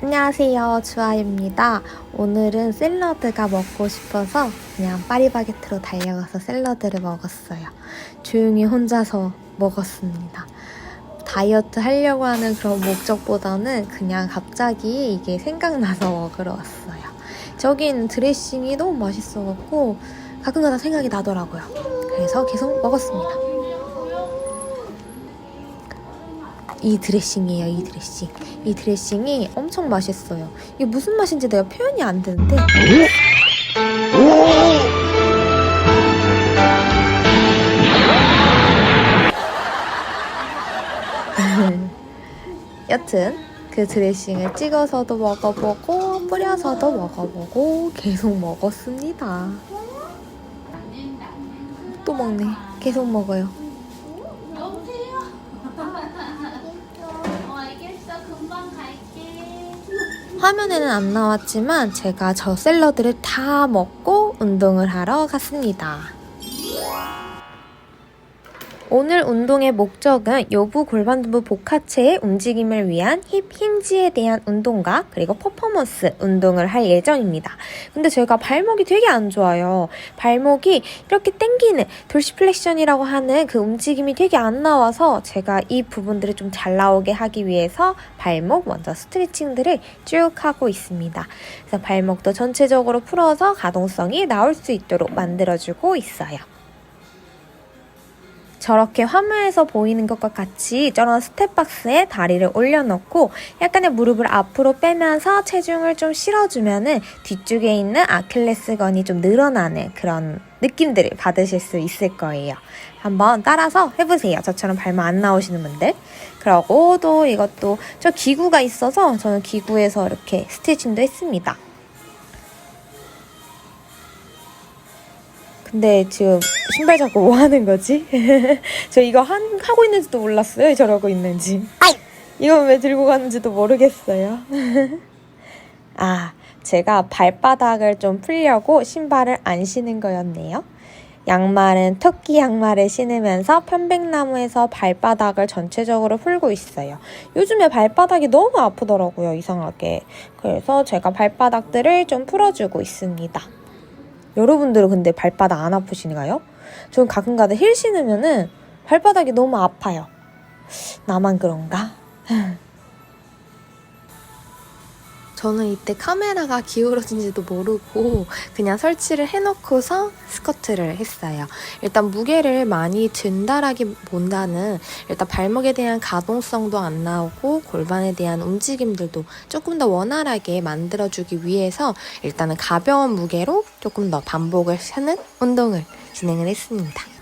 안녕하세요. 주아입니다. 오늘은 샐러드가 먹고 싶어서 그냥 파리바게트로 달려가서 샐러드를 먹었어요. 조용히 혼자서 먹었습니다. 다이어트 하려고 하는 그런 목적보다는 그냥 갑자기 이게 생각나서 먹으러 왔어요. 있는 드레싱이 너무 맛있어갖고 가끔가다 생각이 나더라고요. 그래서 계속 먹었습니다. 이 드레싱이에요, 이 드레싱. 이 드레싱이 엄청 맛있어요. 이게 무슨 맛인지 내가 표현이 안 되는데. 여튼 그 드레싱을 찍어서도 먹어보고 뿌려서도 먹어보고 계속 먹었습니다. 또 먹네. 계속 먹어요. 어 알겠어 금방 갈게 화면에는 안 나왔지만 제가 저 샐러드를 다 먹고 운동을 하러 갔습니다. 오늘 운동의 목적은 요부 골반두부 복하체의 움직임을 위한 힙 힌지에 대한 운동과 그리고 퍼포먼스 운동을 할 예정입니다. 근데 제가 발목이 되게 안 좋아요. 발목이 이렇게 당기는 돌시플렉션이라고 하는 그 움직임이 되게 안 나와서 제가 이 부분들을 좀 잘 나오게 하기 위해서 발목 먼저 스트레칭들을 쭉 하고 있습니다. 그래서 발목도 전체적으로 풀어서 가동성이 나올 수 있도록 만들어주고 있어요. 저렇게 화면에서 보이는 것과 같이 저런 스텝박스에 다리를 올려놓고 약간의 무릎을 앞으로 빼면서 체중을 좀 실어주면은 뒤쪽에 있는 아킬레스건이 좀 늘어나는 그런 느낌들을 받으실 수 있을 거예요. 한번 따라서 해보세요. 저처럼 발만 안 나오시는 분들. 그러고 또 이것도 저 기구가 있어서 저는 기구에서 이렇게 스트레칭도 했습니다. 근데 지금 신발 잡고 뭐 하는 거지? 저 이거 한, 하고 있는지도 몰랐어요. 저러고 있는지. 이건 왜 들고 가는지도 모르겠어요. 아, 제가 발바닥을 좀 풀려고 신발을 안 신은 거였네요. 양말은 토끼 양말을 신으면서 편백나무에서 발바닥을 전체적으로 풀고 있어요. 요즘에 발바닥이 너무 아프더라고요, 이상하게. 그래서 제가 발바닥들을 좀 풀어주고 있습니다. 여러분들은 근데 발바닥 안 아프신가요? 저는 가끔가다 힐 신으면은 발바닥이 너무 아파요. 나만 그런가? 저는 이때 카메라가 기울어진지도 모르고 그냥 설치를 해놓고서 스쿼트를 했어요. 일단 무게를 많이 든다라기보다는 일단 발목에 대한 가동성도 안 나오고 골반에 대한 움직임들도 조금 더 원활하게 만들어주기 위해서 일단은 가벼운 무게로 조금 더 반복을 하는 운동을 진행을 했습니다.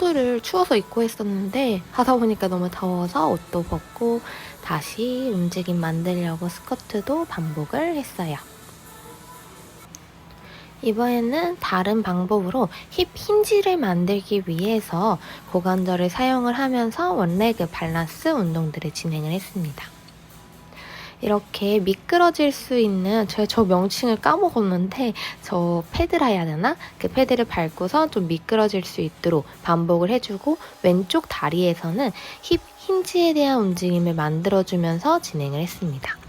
후드를 추워서 입고 했었는데 하다 보니까 너무 더워서 옷도 벗고 다시 움직임 만들려고 스쿼트도 반복을 했어요. 이번에는 다른 방법으로 힙 힌지를 만들기 위해서 고관절을 사용을 하면서 원레그 밸런스 운동들을 진행을 했습니다. 이렇게 미끄러질 수 있는 제가 저 명칭을 까먹었는데 저 패드라 해야 되나? 그 패드를 밟고서 좀 미끄러질 수 있도록 반복을 해주고 왼쪽 다리에서는 힙 힌지에 대한 움직임을 만들어주면서 진행을 했습니다.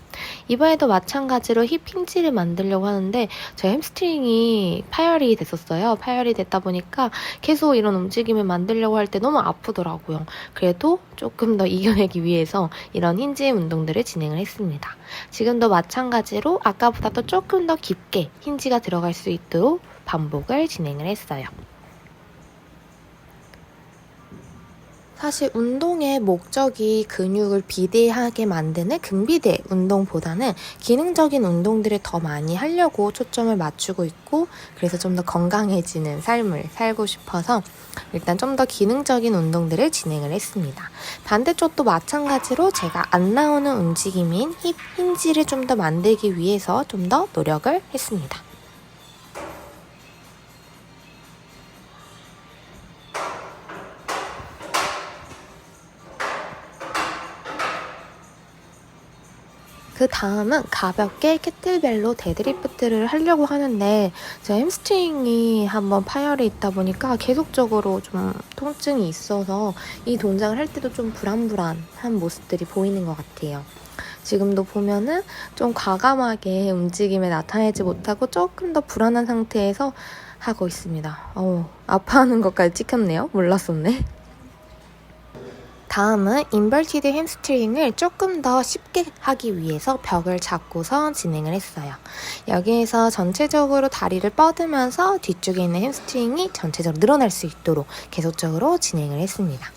이번에도 마찬가지로 힙 힌지를 만들려고 하는데 제 햄스트링이 파열이 됐었어요. 파열이 됐다 보니까 계속 이런 움직임을 만들려고 할 때 너무 아프더라고요. 그래도 조금 더 이겨내기 위해서 이런 힌지 운동들을 진행을 했습니다. 지금도 마찬가지로 아까보다 또 조금 더 깊게 힌지가 들어갈 수 있도록 반복을 진행을 했어요. 사실 운동의 목적이 근육을 비대하게 만드는 근비대 운동보다는 기능적인 운동들을 더 많이 하려고 초점을 맞추고 있고 그래서 좀 더 건강해지는 삶을 살고 싶어서 일단 좀 더 기능적인 운동들을 진행을 했습니다. 반대쪽도 마찬가지로 제가 안 나오는 움직임인 힙 힌지를 좀 더 만들기 위해서 좀 더 노력을 했습니다. 그 다음은 가볍게 캐틀벨로 데드리프트를 하려고 하는데 제 햄스트링이 한번 파열이 있다 보니까 계속적으로 좀 통증이 있어서 이 동작을 할 때도 좀 불안불안한 모습들이 보이는 것 같아요. 지금도 보면은 좀 과감하게 움직임에 나타내지 못하고 조금 더 불안한 상태에서 하고 있습니다. 어, 아파하는 것까지 찍혔네요. 몰랐었네. 다음은 인버티드 햄스트링을 조금 더 쉽게 하기 위해서 벽을 잡고서 진행을 했어요. 여기에서 전체적으로 다리를 뻗으면서 뒤쪽에 있는 햄스트링이 전체적으로 늘어날 수 있도록 계속적으로 진행을 했습니다.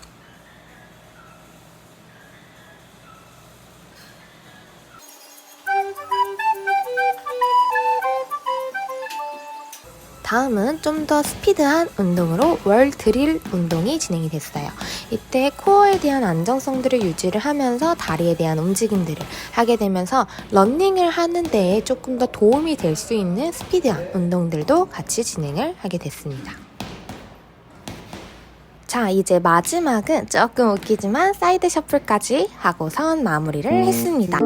다음은 좀 더 스피드한 운동으로 월 드릴 운동이 진행이 됐어요. 이때 코어에 대한 안정성들을 유지를 하면서 다리에 대한 움직임들을 하게 되면서 런닝을 하는 데에 조금 더 도움이 될 수 있는 스피드한 운동들도 같이 진행을 하게 됐습니다. 자, 이제 마지막은 조금 웃기지만 사이드 셔플까지 하고 선 마무리를 했습니다.